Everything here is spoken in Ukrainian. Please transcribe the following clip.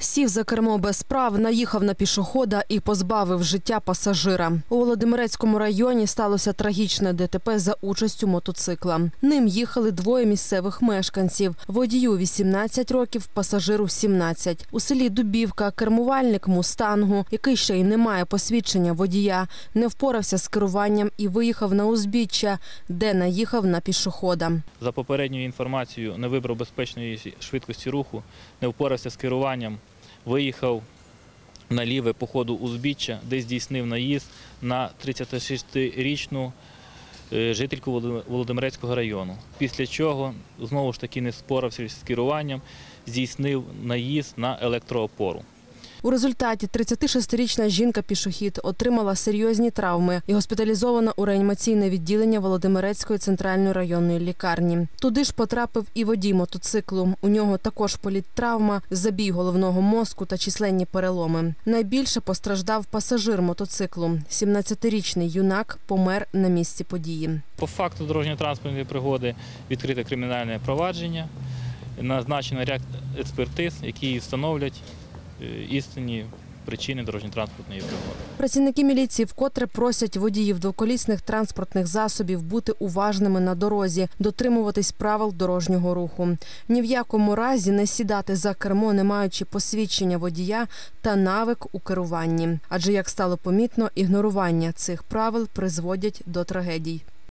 Сів за кермо без прав, наїхав на пішохода і позбавив життя пасажира. У Володимирецькому районі сталося трагічне ДТП за участю мотоцикла. Ним їхали двоє місцевих мешканців. Водію 18 років, пасажиру 17. У селі Дубівка кермувальник мустангу, який ще й не має посвідчення водія, не впорався з керуванням і виїхав на узбіччя, де наїхав на пішохода. За попередньою інформацією, не вибрав безпечної швидкості руху, не впорався з керуванням, виїхав на ліве по ходу узбіччя, де здійснив наїзд на 36-річну е, жительку Володимирецького району. Після чого знову ж таки не спорався з керуванням, здійснив наїзд на електроопору. У результаті 36-річна жінка-пішохід отримала серйозні травми і госпіталізована у реанімаційне відділення Володимирецької центральної районної лікарні. Туди ж потрапив і водій мотоциклу. У нього також політтравма, забій головного мозку та численні переломи. Найбільше постраждав пасажир мотоциклу. 17-річний юнак помер на місці події. По факту дорожньо-транспортної пригоди відкрите кримінальне провадження, назначено ряд експертиз, які встановлять істинні причини дорожньо-транспортної пригоди. Працівники міліції вкотре просять водіїв двоколісних транспортних засобів бути уважними на дорозі, дотримуватись правил дорожнього руху. Ні в якому разі не сідати за кермо, не маючи посвідчення водія та навик у керуванні. Адже як стало помітно, ігнорування цих правил призводять до трагедій.